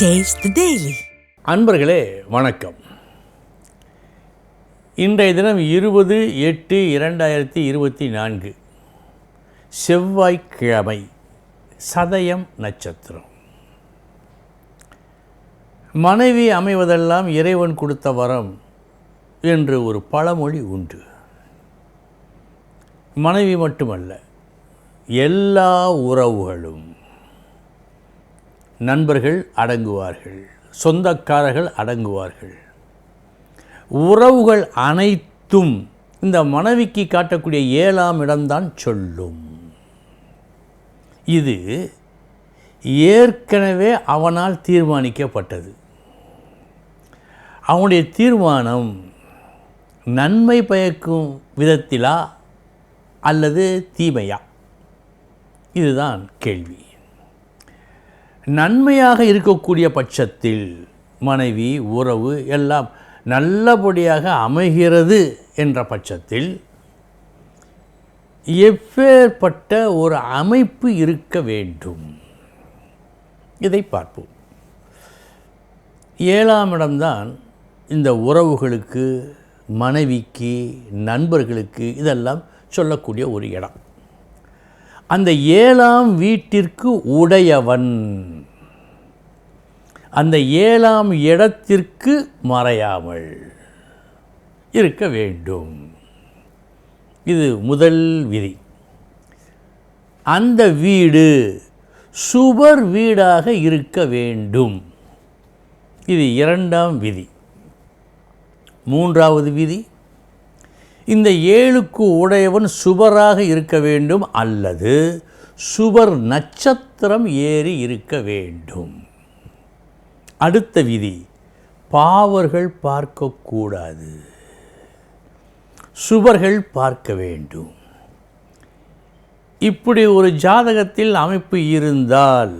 Taste அன்பர்களே வணக்கம். இன்றைய தினம் இருபது எட்டு இரண்டாயிரத்தி இருபத்தி நான்கு. செவ்வாய்க்கிழமை சதயம் நட்சத்திரம். மனைவி அமைவதெல்லாம் இறைவன் கொடுத்த வரம் என்று ஒரு பழமொழி உண்டு. மனைவி மட்டுமல்ல எல்லா உறவுகளும் நண்பர்கள் அடங்குவார்கள் சொந்தக்காரர்கள் அடங்குவார்கள். உறவுகள் அனைத்தும் இந்த மனைவிக்கு காட்டக்கூடிய ஏழாம் இடம்தான் சொல்லும். இது ஏற்கனவே அவனால் தீர்மானிக்கப்பட்டது. அவனுடைய தீர்மானம் நன்மை பயக்கும் விதத்திலா அல்லது தீமையா? இதுதான் கேள்வி. நன்மையாக இருக்கக்கூடிய பட்சத்தில் மனைவி உறவு எல்லாம் நல்லபடியாக அமைகிறது என்ற பட்சத்தில் எப்பேற்பட்ட ஒரு அமைப்பு இருக்க வேண்டும்? இதை பார்ப்போம். ஏழாம் இடம்தான் இந்த உறவுகளுக்கு மனைவிக்கு நண்பர்களுக்கு இதெல்லாம் சொல்லக்கூடிய ஒரு இடம். அந்த ஏழாம் வீட்டிற்கு உடையவன். அந்த ஏழாம் இடத்திற்கு மறையாமல் இருக்க வேண்டும். இது முதல் விதி. அந்த வீடு சுவர் வீடாக இருக்க வேண்டும். இது இரண்டாம் விதி. மூன்றாவது விதி இந்த ஏழுக்கு உடையவன் சுபராக இருக்க வேண்டும் அல்லது சுபர் நட்சத்திரம் ஏறி இருக்க வேண்டும். அடுத்த விதி பாவர்கள் பார்க்கக்கூடாது. சுபர்கள் பார்க்க வேண்டும். இப்படி ஒரு ஜாதகத்தில் அமைப்பு இருந்தால்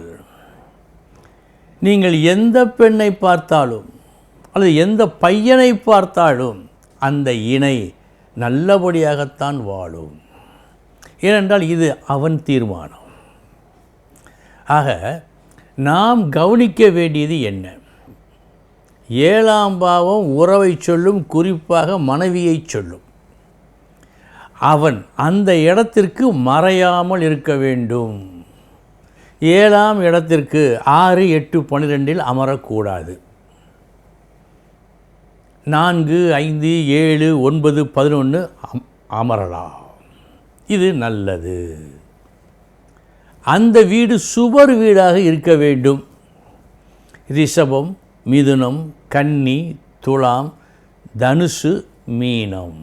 நீங்கள் எந்த பெண்ணை பார்த்தாலும் அல்லது எந்த பையனை பார்த்தாலும் அந்த இணை நல்லபடியாகத்தான் வாழும். ஏனென்றால் இது அவன் தீர்மானம். ஆக நாம் கவனிக்க வேண்டியது என்ன? ஏழாம் பாவம் உறவை சொல்லும் குறிப்பாக மனைவியை சொல்லும். அவன் அந்த இடத்திற்கு மறையாமல் இருக்க வேண்டும். ஏழாம் இடத்திற்கு ஆறு எட்டு பன்னிரெண்டில் அமரக்கூடாது. நான்கு ஐந்து ஏழு ஒன்பது பதினொன்று அம் அமரலாம். இது நல்லது. அந்த வீடு சுவர் வீடாக இருக்க வேண்டும். ரிஷபம் மிதுனம் கன்னி துலாம் தனுசு மீனம்.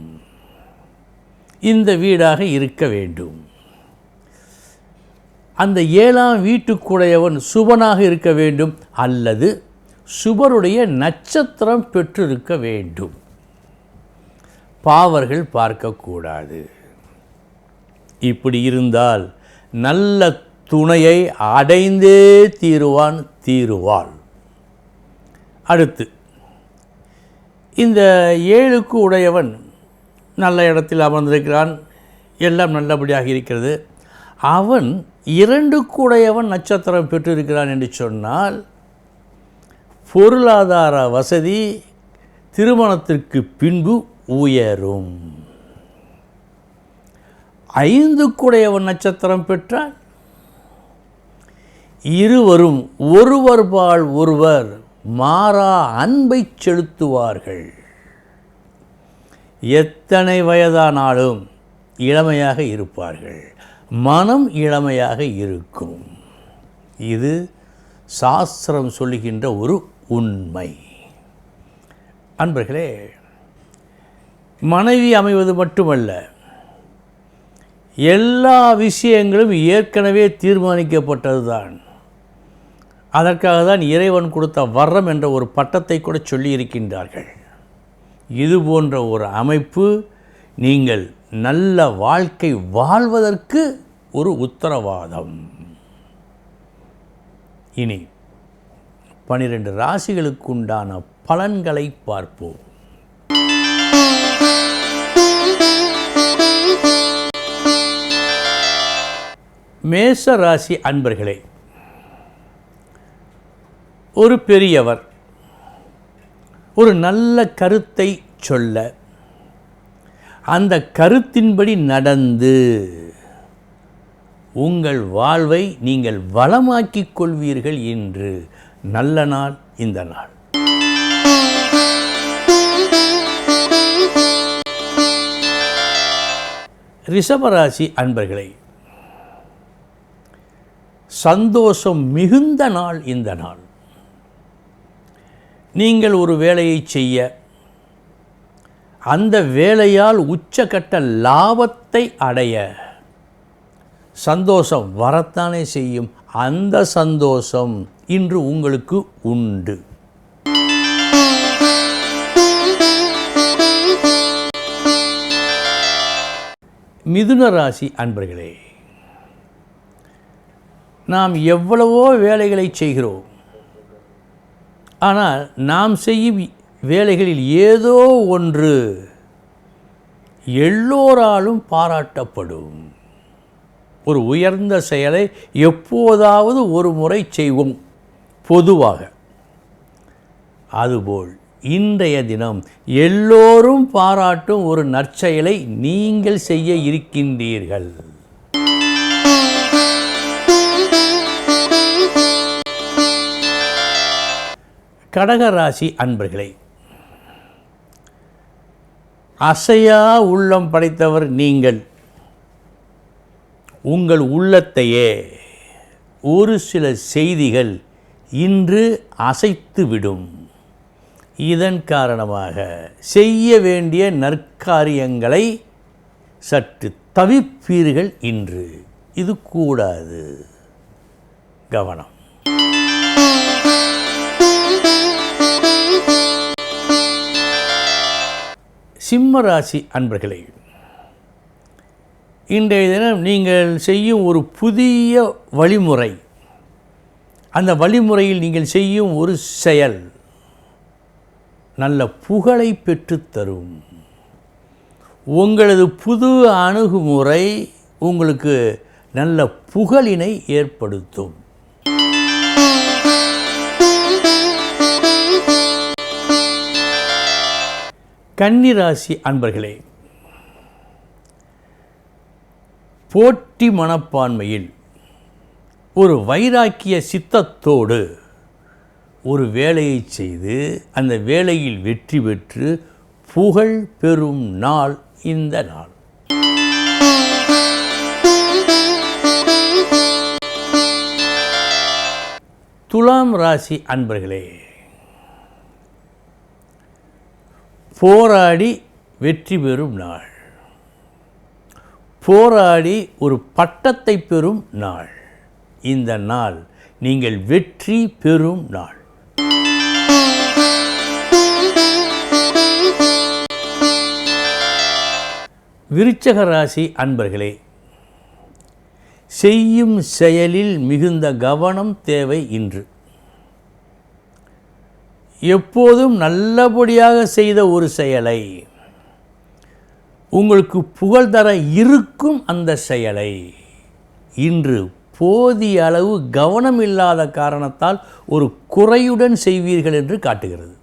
இந்த வீடாக இருக்க வேண்டும். அந்த ஏழாம் வீட்டுக்குடையவன் சுபனாக இருக்க வேண்டும் அல்லது சுபருடைய நட்சத்திரம் பெற்றிருக்க வேண்டும். பாவர்கள் பார்க்கக்கூடாது. இப்படி இருந்தால் நல்ல துணையை அடைந்தே தீருவான் தீருவாள். அடுத்து இந்த ஏழுக்கு உடையவன் நல்ல இடத்தில் அமர்ந்திருக்கிறான் எல்லாம் நல்லபடியாக இருக்கிறது. அவன் இரண்டுக்குடையவன் நட்சத்திரம் பெற்றிருக்கிறான் என்று சொன்னால் பொருளாதார வசதி திருமணத்திற்கு பின்பு உயரும். ஐந்து குடையவன் நட்சத்திரம் பெற்றால் இருவரும் ஒருவர்பால் ஒருவர் மாறா அன்பை செலுத்துவார்கள். எத்தனை வயதானாலும் இளமையாக இருப்பார்கள். மனம் இளமையாக இருக்கும். இது சாஸ்திரம் சொல்லுகின்ற ஒரு உண்மை. அன்பர்களே மனைவி அமைவது மட்டுமல்ல எல்லா விஷயங்களும் ஏற்கனவே தீர்மானிக்கப்பட்டதுதான். அதற்காக தான் இறைவன் கொடுத்த வர்றம் என்ற ஒரு பட்டத்தை கூட சொல்லியிருக்கின்றார்கள். இது போன்ற ஒரு அமைப்பு நீங்கள் நல்ல வாழ்க்கை வாழ்வதற்கு ஒரு உத்தரவாதம். இனி பனிரெண்டு ராசிகளுக்குண்டான பலன்களை பார்ப்போம். மேச ராசி அன்பர்களே ஒரு பெரியவர் ஒரு நல்ல கருத்தை சொல்ல அந்த கருத்தின்படி நடந்து உங்கள் வாழ்வை நீங்கள் வளமாக்கிக் கொள்வீர்கள் என்று நல்ல நாள் இந்த நாள். ரிஷபராசி அன்பர்களே சந்தோஷம் மிகுந்த நாள் இந்த நாள். நீங்கள் ஒரு வேலையை செய்ய அந்த வேலையால் உச்சக்கட்ட லாபத்தை அடைய சந்தோஷம் வரத்தானே செய்யும். அந்த சந்தோஷம் இன்று உங்களுக்கு உண்டு. மிதுன ராசி அன்பர்களே நாம் எவ்வளவோ வேலைகளை செய்கிறோம். ஆனால் நாம் செய்யும் வேலைகளில் ஏதோ ஒன்று எல்லோராலும் பாராட்டப்படும். ஒரு உயர்ந்த செயலை எப்போதாவது ஒரு முறை செய்வோம். பொதுவாக. அதுபோல் இன்றைய தினம் எல்லோரும் பாராட்டும் ஒரு நற்செயலை நீங்கள் செய்ய இருக்கின்றீர்கள். கடகராசி அன்பர்களே அசையா உள்ளம் படைத்தவர் நீங்கள். உங்கள் உள்ளத்தையே ஒரு சில செய்திகள் இன்று அசைத்துவிடும். இதன் காரணமாக செய்ய வேண்டிய நற்காரியங்களை சற்று தவிப்பீர்கள் இன்று. இது கூடாது. கவனம். சிம்மராசி அன்பர்களே இன்றைய தினம் நீங்கள் செய்யும் ஒரு புதிய வழிமுறை. அந்த வழிமுறையில் நீங்கள் செய்யும் ஒரு செயல். நல்ல புகழை பெற்றுத்தரும் உங்களது புது அணுகுமுறை உங்களுக்கு நல்ல புகழினை ஏற்படுத்தும். கன்னிராசி அன்பர்களே போட்டி மனப்பான்மையில் ஒரு வைராக்கிய சித்தத்தோடு ஒரு வேலையை செய்து அந்த வேலையில் வெற்றி பெற்று புகழ் பெறும் நாள் இந்த நாள். துலாம் ராசி அன்பர்களே போராடி வெற்றி பெறும் நாள். போராடி ஒரு பட்டத்தை பெறும் நாள். இந்த நாள் நீங்கள் வெற்றி பெறும் நாள். விருச்சக ராசி அன்பர்களே செய்யும் செயலில் மிகுந்த கவனம் தேவை இன்று. எப்போதும் நல்லபடியாக செய்த ஒரு செயலை உங்களுக்கு புகழ் தர இருக்கும் அந்த செயலை. இன்று போதிய அளவு கவனம் இல்லாத காரணத்தால் ஒரு குறையுடன் செய்வீர்கள் என்று காட்டுகிறது.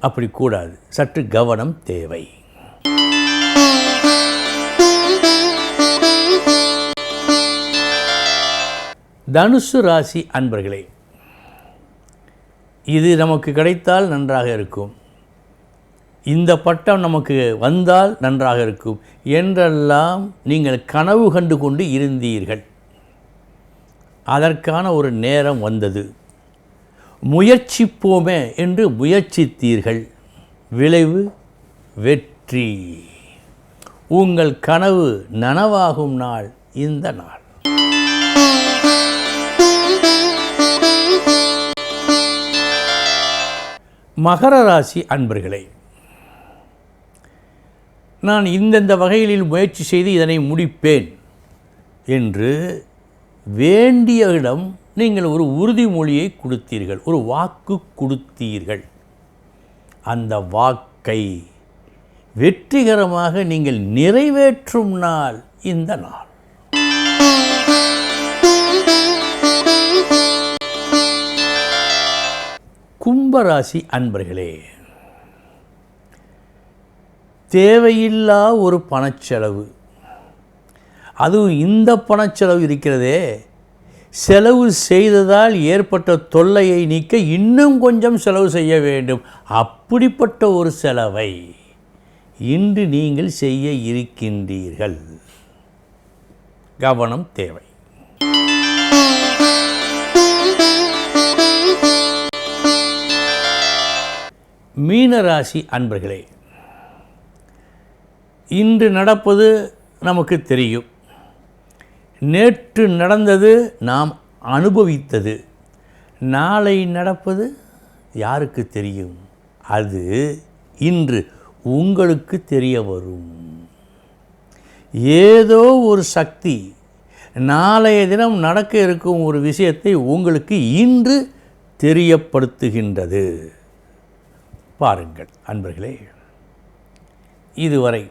அப்படி கூடாது. சற்று கவனம் தேவை. தனுசு ராசி அன்பர்களே இது நமக்கு கிடைத்தால் நன்றாக இருக்கும். இந்த பட்டம் நமக்கு வந்தால் நன்றாக இருக்கும். என்றெல்லாம் நீங்கள் கனவு கண்டு கொண்டு இருந்தீர்கள். அதற்கான ஒரு நேரம் வந்தது. முயற்சிப்போமே என்று முயற்சித்தீர்கள். விளைவு வெற்றி. உங்கள் கனவு நனவாகும் நாள் இந்த நாள். மகர ராசி அன்பர்களே நான் இந்தந்த வகைகளில் முயற்சி செய்து இதனை முடிப்பேன் என்று வேண்டியவிடம் நீங்கள் ஒரு உறுதிமொழியை கொடுத்தீர்கள் ஒரு வாக்கு கொடுத்தீர்கள். அந்த வாக்கை வெற்றிகரமாக நீங்கள் நிறைவேற்றும் நாள் இந்த நாள். கும்பராசி அன்பர்களே தேவையில்லா ஒரு பணச்செலவு. அதுவும் இந்த பணச்செலவு இருக்கிறதே செலவு செய்ததால் ஏற்பட்ட தொல்லையை நீக்க இன்னும் கொஞ்சம் செலவு செய்ய வேண்டும். அப்படிப்பட்ட ஒரு செலவை இன்று நீங்கள் செய்ய இருக்கின்றீர்கள். கவனம் தேவை. மீனராசி அன்பர்களே இன்று நடப்பது நமக்கு தெரியும். நேற்று நடந்தது நாம் அனுபவித்தது. நாளை நடப்பது யாருக்கு தெரியும்? அது இன்று உங்களுக்கு தெரிய வரும். ஏதோ ஒரு சக்தி நாளைய தினம் நடக்க இருக்கும் ஒரு விஷயத்தை உங்களுக்கு இன்று தெரியப்படுத்துகின்றது. பாருங்கள் அன்பர்களே. இதுவரை